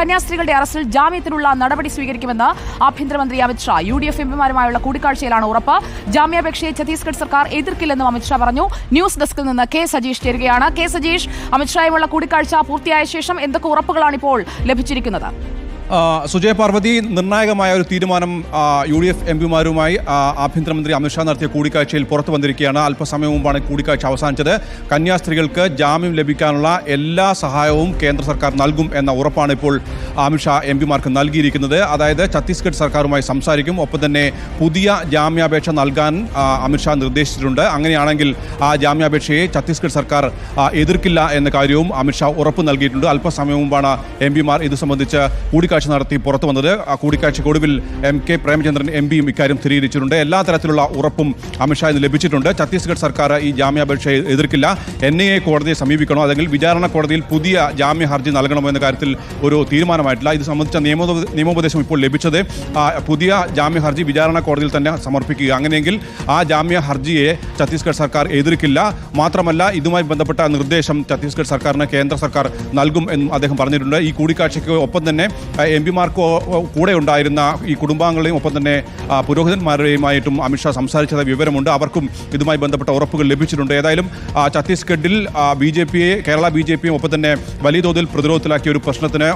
കന്യാസ്ത്രീകളുടെ അറസ്റ്റിൽ ജാമ്യത്തിനുള്ള നടപടി സ്വീകരിക്കുമെന്ന് ആഭ്യന്തരമന്ത്രി അമിത്ഷാ യു ഡി എഫ് എംപിമാരുമായുള്ള കൂടിക്കാഴ്ചയിലാണ് ഉറപ്പ്. ജാമ്യാപേക്ഷയെ ഛത്തീസ്ഗഡ് സർക്കാർ എതിർക്കില്ലെന്നും അമിത്ഷാ പറഞ്ഞു. ന്യൂസ് ഡെസ്കിൽ നിന്ന് കെ സജീഷ് ചേരുകയാണ്. കെ സജീഷ് അമിത്ഷായുമുള്ള കൂടിക്കാഴ്ച പൂർത്തിയായ ശേഷം എന്തൊക്കെ ഉറപ്പുകളാണ് ഇപ്പോൾ ലഭിച്ചിരിക്കുന്നത്? സുജയ പാർവതി നിർണായകമായ ഒരു തീരുമാനം യു ഡി എഫ് എം പിമാരുമായി ആഭ്യന്തരമന്ത്രി അമിത്ഷാ നടത്തിയ കൂടിക്കാഴ്ചയിൽ പുറത്തു വന്നിരിക്കുകയാണ്. അല്പസമയം മുമ്പാണ് കൂടിക്കാഴ്ച അവസാനിച്ചത്. കന്യാസ്ത്രീകൾക്ക് ജാമ്യം ലഭിക്കാനുള്ള എല്ലാ സഹായവും കേന്ദ്ര സർക്കാർ നൽകും എന്ന ഉറപ്പാണ് ഇപ്പോൾ അമിത്ഷാ എം പിമാർക്ക് നൽകിയിരിക്കുന്നത്. അതായത് ഛത്തീസ്ഗഡ് സർക്കാരുമായി സംസാരിക്കും. ഒപ്പം തന്നെ പുതിയ ജാമ്യാപേക്ഷ നൽകാൻ അമിത്ഷാ നിർദ്ദേശിച്ചിട്ടുണ്ട്. അങ്ങനെയാണെങ്കിൽ ആ ജാമ്യാപേക്ഷയെ ഛത്തീസ്ഗഡ് സർക്കാർ എതിർക്കില്ല എന്ന കാര്യവും അമിത്ഷാ ഉറപ്പ് നൽകിയിട്ടുണ്ട്. അല്പസമയം മുമ്പാണ് എം പിമാർ ഇത് സംബന്ധിച്ച് കൂടിക്കാഴ്ച നടത്തി പുറത്തു വന്നത്. ആ കൂടിക്കാഴ്ചയ്ക്ക് ഒടുവിൽ എം കെ പ്രേമചന്ദ്രൻ എം പിയും ഇക്കാര്യം സ്ഥിരീകരിച്ചിട്ടുണ്ട്. എല്ലാ തരത്തിലുള്ള ഉറപ്പും അമിത്ഷാ ഇന്ന് ലഭിച്ചിട്ടുണ്ട്. ഛത്തീസ്ഗഡ് സർക്കാർ ഈ ജാമ്യാപേക്ഷയെ എതിർക്കില്ല. എൻ ഐ എ കോടതിയെ സമീപിക്കണോ അല്ലെങ്കിൽ വിചാരണ കോടതിയിൽ പുതിയ ജാമ്യ ഹർജി നൽകണമോ എന്ന കാര്യത്തിൽ ഒരു തീരുമാനമായിട്ടില്ല. ഇത് സംബന്ധിച്ച നിയമ നിയമോപദേശം ഇപ്പോൾ ലഭിച്ചത്. പുതിയ ജാമ്യ ഹർജി വിചാരണ കോടതിയിൽ തന്നെ സമർപ്പിക്കുക. അങ്ങനെയെങ്കിൽ ആ ജാമ്യ ഹർജിയെ ഛത്തീസ്ഗഡ് സർക്കാർ എതിർക്കില്ല. മാത്രമല്ല ഇതുമായി ബന്ധപ്പെട്ട നിർദ്ദേശം ഛത്തീസ്ഗഡ് സർക്കാരിന് കേന്ദ്ര സർക്കാർ നൽകും എന്നും അദ്ദേഹം പറഞ്ഞിട്ടുണ്ട്. ഈ കൂടിക്കാഴ്ചയ്ക്ക് ഒപ്പം തന്നെ എം പിമാർക്കോ കൂടെ ഉണ്ടായിരുന്ന ഈ കുടുംബാംഗങ്ങളെയും ഒപ്പം തന്നെ പുരോഹിതന്മാരുടെയുമായിട്ടും അമിത്ഷാ സംസാരിച്ചത് വിവരമുണ്ട്. അവർക്കും ഇതുമായി ബന്ധപ്പെട്ട ഉറപ്പുകൾ ലഭിച്ചിട്ടുണ്ട്. ഏതായാലും ഛത്തീസ്ഗഡിൽ ബി ജെ പിയെ കേരള ബി ജെ പിയും ഒപ്പം തന്നെ വലിയ തോതിൽ പ്രതിരോധത്തിലാക്കിയ ഒരു പ്രശ്നത്തിന്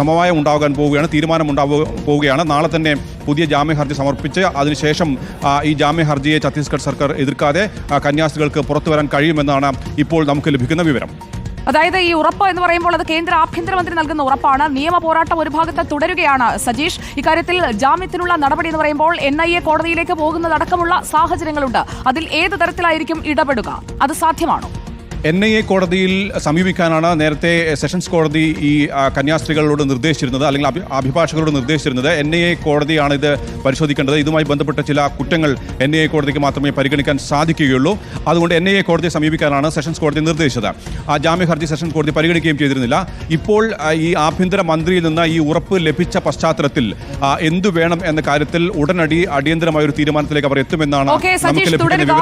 സമവായം ഉണ്ടാകാൻ പോവുകയാണ് തീരുമാനം ഉണ്ടാവുക പോവുകയാണ്. നാളെ തന്നെ പുതിയ ജാമ്യ ഹർജി സമർപ്പിച്ച് അതിനുശേഷം ഈ ജാമ്യ ഹർജിയെ ഛത്തീസ്ഗഡ് സർക്കാർ എതിർക്കാതെ കന്യാസ്ത്രീകൾക്ക് പുറത്തു വരാൻ കഴിയുമെന്നാണ് ഇപ്പോൾ നമുക്ക് ലഭിക്കുന്ന വിവരം. അതായത് ഈ ഉറപ്പ് എന്ന് പറയുമ്പോൾ അത് കേന്ദ്ര ആഭ്യന്തരമന്ത്രി നൽകുന്ന ഉറപ്പാണ്. നിയമ പോരാട്ടം ഒരു ഭാഗത്ത് തുടരുകയാണ് സജീഷ്. ഇക്കാര്യത്തിൽ ജാമ്യത്തിനുള്ള നടപടി എന്ന് പറയുമ്പോൾ എൻ ഐ എ കോടതിയിലേക്ക് പോകുന്നതടക്കമുള്ള സാഹചര്യങ്ങളുണ്ട്. അതിൽ ഏത് തരത്തിലായിരിക്കും ഇടപെടുക? അത് സാധ്യമാണോ? എൻ ഐ എ കോടതിയിൽ സമീപിക്കാനാണ് നേരത്തെ സെഷൻസ് കോടതി ഈ കന്യാസ്ത്രീകളോട് നിർദ്ദേശിച്ചിരുന്നത് അല്ലെങ്കിൽ അഭി- അഭിഭാഷകരോട് നിർദ്ദേശിച്ചിരുന്നത്. എൻ ഐ എ കോടതിയാണ് ഇത് പരിശോധിക്കേണ്ടത്. ഇതുമായി ബന്ധപ്പെട്ട ചില കുറ്റങ്ങൾ എൻ ഐ എ കോടതിക്ക് മാത്രമേ പരിഗണിക്കാൻ സാധിക്കുകയുള്ളൂ. അതുകൊണ്ട് എൻ ഐ എ കോടതിയെ സമീപിക്കാനാണ് സെഷൻസ് കോടതി നിർദ്ദേശിച്ചത്. ആ ജാമ്യ ഹർജി സെഷൻസ് കോടതി പരിഗണിക്കുകയും ചെയ്തിരുന്നില്ല. ഇപ്പോൾ ഈ ആഭ്യന്തര മന്ത്രിയിൽ നിന്ന് ഈ ഉറപ്പ് ലഭിച്ച പശ്ചാത്തലത്തിൽ എന്തു വേണം എന്ന കാര്യത്തിൽ ഉടനടി അടിയന്തരമായ ഒരു തീരുമാനത്തിലേക്ക് അവർ എത്തുമെന്നാണ് നമുക്ക് ലഭിക്കുന്ന